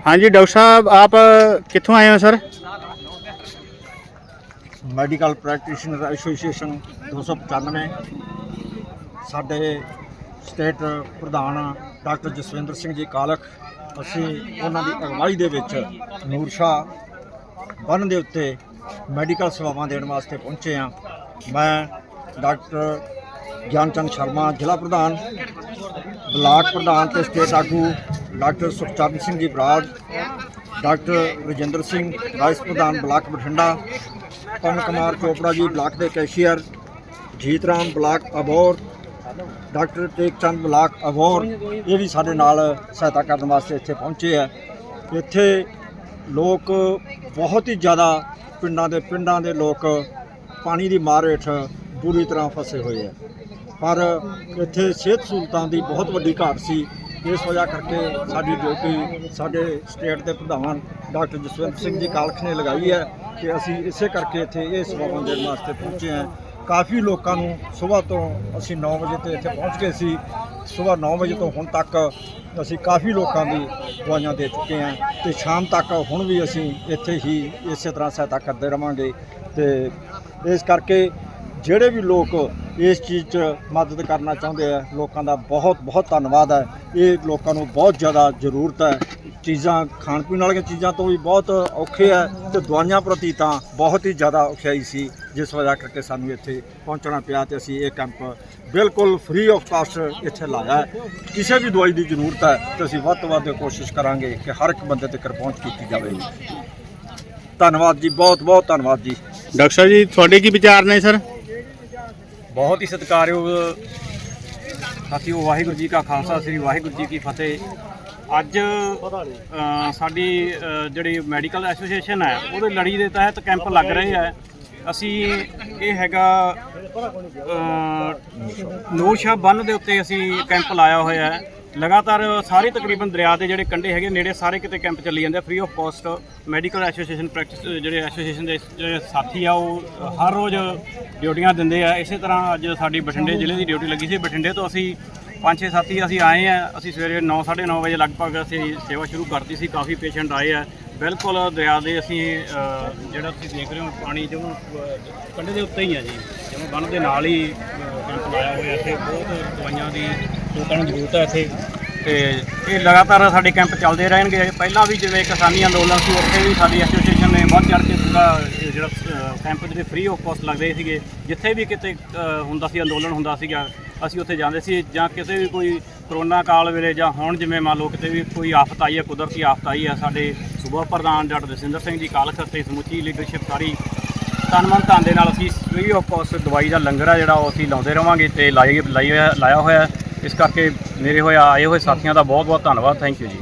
हाँ जी डॉक्टर साहब आप कितों आए हो सर ਮੈਡੀਕਲ ਪ੍ਰੈਕਟੀਸ਼ਨਰ ਐਸੋਸੀਏਸ਼ਨ 295 ਸਾਡੇ ਸਟੇਟ ਪ੍ਰਧਾਨ ਡਾਕਟਰ ਜਸਵਿੰਦਰ ਸਿੰਘ ਜੀ ਕਾਲਖ ਅਸੀਂ ਉਹਨਾਂ ਦੀ ਅਗਵਾਈ ਦੇ ਵਿੱਚ ਨੂਰ ਸ਼ਾਹ ਬੰਨ ਦੇ ਉੱਤੇ ਮੈਡੀਕਲ ਸੇਵਾਵਾਂ ਦੇਣ ਵਾਸਤੇ ਪਹੁੰਚੇ ਹਾਂ ਮੈਂ ਡਾਕਟਰ ਗਿਆਨਚੰਦ ਸ਼ਰਮਾ ਜ਼ਿਲ੍ਹਾ ਪ੍ਰਧਾਨ ਬਲਾਕ ਪ੍ਰਧਾਨ ਤੇ ਸਟੇਟ ਆਗੂ doctor Sukhcharan Singh ji Brar, doctor Rajinder Singh vice ਪ੍ਰਧਾਨ ਬਲਾਕ ਬਠਿੰਡਾ, ਪਵਨ ਕੁਮਾਰ ਚੋਪੜਾ ਜੀ ਬਲਾਕ ਦੇ cashier, Jeet Ram block Abohar, doctor Tek Chand block Abohar, ਇਹ ਵੀ ਸਾਡੇ ਨਾਲ ਸਹਾਇਤਾ ਕਰਨ ਵਾਸਤੇ ਇੱਥੇ ਪਹੁੰਚੇ ਆ। ਇੱਥੇ ਲੋਕ ਬਹੁਤ ਹੀ ਜ਼ਿਆਦਾ ਪਿੰਡਾਂ ਦੇ ਪਿੰਡਾਂ ਦੇ ਲੋਕ ਪਾਣੀ ਦੀ ਮਾਰ ਹੇਠ ਪੂਰੀ ਤਰ੍ਹਾਂ ਫਸੇ ਹੋਏ ਆ। ਪਰ ਇੱਥੇ ਸਿਹਤ ਸਹੂਲਤਾਂ ਦੀ ਬਹੁਤ ਵੱਡੀ ਘਾਟ ਸੀ। ਇਸ ਵਜ੍ਹਾ ਕਰਕੇ ਸਾਡੀ ਡਿਊਟੀ ਸਾਡੇ ਸਟੇਟ ਦੇ ਪ੍ਰਧਾਨ ਡਾਕਟਰ ਜਸਵੰਤ ਸਿੰਘ ਜੀ ਕਾਲਖ ਨੇ ਲਗਾਈ ਹੈ ਕਿ ਅਸੀਂ ਇਸੇ ਕਰਕੇ ਇੱਥੇ ਇਹ ਸੇਵਾਵਾਂ ਦੇਣ ਵਾਸਤੇ ਪਹੁੰਚੇ ਹਾਂ। ਕਾਫੀ ਲੋਕਾਂ ਨੂੰ ਸਵੇਰ ਤੋਂ ਅਸੀਂ 9 ਵਜੇ ਤੇ ਇੱਥੇ ਪਹੁੰਚ ਗਏ ਸੀ। ਸਵੇਰ 9 ਵਜੇ ਤੋਂ ਹੁਣ ਤੱਕ ਅਸੀਂ ਕਾਫੀ ਲੋਕਾਂ ਦੀ ਦਵਾਈਆਂ ਦੇ ਚੁੱਕੇ ਹਾਂ ਤੇ ਸ਼ਾਮ ਤੱਕ ਹੁਣ ਵੀ ਅਸੀਂ ਇੱਥੇ ਹੀ ਇਸੇ ਤਰ੍ਹਾਂ ਸਹਾਇਤਾ ਕਰਦੇ ਰਵਾਂਗੇ ਤੇ ਇਸ ਕਰਕੇ ਜਿਹੜੇ ਵੀ ਲੋਕ ਇਸ ਚੀਜ਼ 'ਚ ਮਦਦ ਕਰਨਾ ਚਾਹੁੰਦੇ ਆ, ਲੋਕਾਂ ਦਾ ਬਹੁਤ ਬਹੁਤ ਧੰਨਵਾਦ ਹੈ। ਇਹ ਲੋਕਾਂ ਨੂੰ ਬਹੁਤ ਜ਼ਿਆਦਾ ਜ਼ਰੂਰਤ ਹੈ। ਚੀਜ਼ਾਂ, ਖਾਣ ਪੀਣ ਵਾਲੀਆਂ ਚੀਜ਼ਾਂ ਤੋਂ ਵੀ ਬਹੁਤ ਔਖੇ ਹੈ ਤੇ ਦਵਾਈਆਂ ਪ੍ਰਤੀ ਤਾਂ ਬਹੁਤ ਹੀ ਜ਼ਿਆਦਾ ਔਖਿਆਈ ਸੀ, ਜਿਸ ਵਜ੍ਹਾ ਕਰਕੇ ਸਾਨੂੰ ਇੱਥੇ ਪਹੁੰਚਣਾ ਪਿਆ ਤੇ ਅਸੀਂ ਇਹ ਕੈਂਪ ਬਿਲਕੁਲ ਫ੍ਰੀ ਆਫ ਕਾਸਟ ਇੱਥੇ ਲਾਇਆ ਕਿਸੇ ਵੀ ਦਵਾਈ ਦੀ ਜ਼ਰੂਰਤ ਹੈ ਤੇ ਅਸੀਂ ਵੱਧ ਤੋਂ ਵੱਧ ਕੋਸ਼ਿਸ਼ ਕਰਾਂਗੇ ਕਿ ਹਰ ਇੱਕ ਬੰਦੇ ਤੱਕ ਪਹੁੰਚ ਕੀਤੀ ਜਾਵੇ। ਧੰਨਵਾਦ ਜੀ, ਬਹੁਤ ਬਹੁਤ ਧੰਨਵਾਦ ਜੀ। ਡਾਕਟਰ ਸਾਹਿਬ ਜੀ, ਤੁਹਾਡੇ ਕੀ ਵਿਚਾਰ ਨੇ, ਸਰ? ਬਹੁਤ ਹੀ ਸਤਿਕਾਰਯੋਗ ਸਾਥੀਓ ਵਾਹਿਗੁਰੂ ਜੀ ਕਾ ਖਾਲਸਾ, ਸ੍ਰੀ ਵਾਹਿਗੁਰੂ ਜੀ ਕੀ ਫਤਿਹ। ਅੱਜ ਸਾਡੀ ਜਿਹੜੀ ਮੈਡੀਕਲ ਐਸੋਸੀਏਸ਼ਨ ਹੈ, ਉਹਦੇ ਲੜੀ ਦੇ ਤਹਿਤ ਕੈਂਪ ਲੱਗ ਰਹੇ ਹੈ। ਅਸੀਂ ਇਹ ਹੈਗਾ ਨੂਰਸ਼ਾ ਬੰਨ ਦੇ ਉੱਤੇ ਅਸੀਂ ਕੈਂਪ ਲਾਇਆ ਹੋਇਆ ਹੈ। ਲਗਾਤਾਰ ਸਾਰੇ ਤਕਰੀਬਨ ਦਰਿਆ ਦੇ ਜਿਹੜੇ ਕੰਢੇ ਹੈਗੇ, ਨੇੜੇ ਸਾਰੇ ਕਿਤੇ ਕੈਂਪ ਚੱਲੀ ਜਾਂਦੇ free of cost medical association practice ਜਿਹੜੇ ਐਸੋਸੀਏਸ਼ਨ ਦੇ ਜਿਹੜੇ ਸਾਥੀ ਆ, ਉਹ ਹਰ ਰੋਜ਼ ਡਿਊਟੀਆਂ ਦਿੰਦੇ ਆ। ਇਸੇ ਤਰ੍ਹਾਂ ਅੱਜ ਸਾਡੀ ਬਠਿੰਡੇ ਜ਼ਿਲ੍ਹੇ ਦੀ ਡਿਊਟੀ ਲੱਗੀ ਸੀ। ਬਠਿੰਡੇ ਤੋਂ ਅਸੀਂ ਪੰਜ ਛੇ ਸਾਥੀ ਅਸੀਂ ਆਏ ਆ। ਅਸੀਂ ਸਵੇਰੇ 9:30 ਵਜੇ ਲਗਭਗ ਅਸੀਂ ਸੇਵਾ ਸ਼ੁਰੂ ਕਰਤੀ ਸੀ। ਕਾਫੀ ਪੇਸ਼ੈਂਟ ਆਏ ਆ। ਬਿਲਕੁਲ ਦਰਿਆ ਦੇ ਅਸੀਂ ਜਿਹੜਾ ਤੁਸੀਂ ਦੇਖ ਰਹੇ ਹੋ ਪਾਣੀ ਜਿਵੇਂ ਕੰਢੇ ਦੇ ਉੱਤੇ ਹੀ ਆ ਜੀ। ਜਿਵੇਂ ਬੰਨ ਦੇ ਨਾਲ ਹੀ ਕੈਂਪ ਲਾਇਆ ਹੋਇਆ ਇੱਥੇ, ਬਹੁਤ ਦਵਾਈਆਂ ਦੀ ਲੋਕਾਂ ਨੂੰ ਜ਼ਰੂਰਤ ਹੈ ਇੱਥੇ। ਤੇ ਇਹ ਲਗਾਤਾਰ ਸਾਡੇ ਕੈਂਪ ਚੱਲਦੇ ਰਹਿਣਗੇ। ਪਹਿਲਾਂ ਵੀ ਜਿਵੇਂ ਕਿਸਾਨੀ ਅੰਦੋਲਨ ਸੀ, ਉੱਥੇ ਵੀ ਸਾਡੀ ਐਸੋਸੀਏਸ਼ਨ ਨੇ ਬਹੁਤ ਚੜ੍ਹ ਕੇ ਪੂਰਾ ਜਿਹੜਾ ਕੈਂਪ ਜਿਹੜੇ ਫ੍ਰੀ ਆਫ ਕਾਸਟ ਲੱਗਦੇ ਸੀਗੇ। ਜਿੱਥੇ ਵੀ ਕਿਤੇ ਹੁੰਦਾ ਸੀ, ਅੰਦੋਲਨ ਹੁੰਦਾ ਸੀਗਾ, ਅਸੀਂ ਉੱਥੇ ਜਾਂਦੇ ਸੀ। ਜਾਂ ਕਿਸੇ ਵੀ ਕੋਈ ਕਰੋਨਾ ਕਾਲ ਵੇਲੇ ਜਾਂ ਹੁਣ ਜਿਵੇਂ ਮੰਨ ਲਓ ਕਿਤੇ ਵੀ ਕੋਈ ਆਫਤ ਆਈ ਹੈ, ਕੁਦਰਤੀ ਆਫਤ ਆਈ ਹੈ, ਸਾਡੇ ਸੂਬਾ ਪ੍ਰਧਾਨ ਡਾਕਟਰ ਜਸਿੰਦਰ ਸਿੰਘ ਜੀ ਕਾਲਖ ਅਤੇ ਸਮੁੱਚੀ ਲੀਡਰਸ਼ਿਪ ਸਾਰੀ ਤਨ ਮਨ ਧਨ ਦੇ ਨਾਲ ਅਸੀਂ ਫ੍ਰੀ ਆਫ ਕਾਸਟ ਦਵਾਈ ਦਾ ਲੰਗਰ ਆ ਜਿਹੜਾ ਉਹ ਅਸੀਂ ਲਾਉਂਦੇ ਰਵਾਂਗੇ ਤੇ ਲਾਈ ਲਾਈ ਹੋਇਆ- ਲਾਇਆ ਹੋਇਆ ਇਸ ਕਰਕੇ ਮੇਰੇ ਹੋਇਆ ਆਏ ਹੋਏ ਸਾਥੀਆਂ ਦਾ ਬਹੁਤ ਬਹੁਤ ਧੰਨਵਾਦ। ਥੈਂਕ ਯੂ ਜੀ।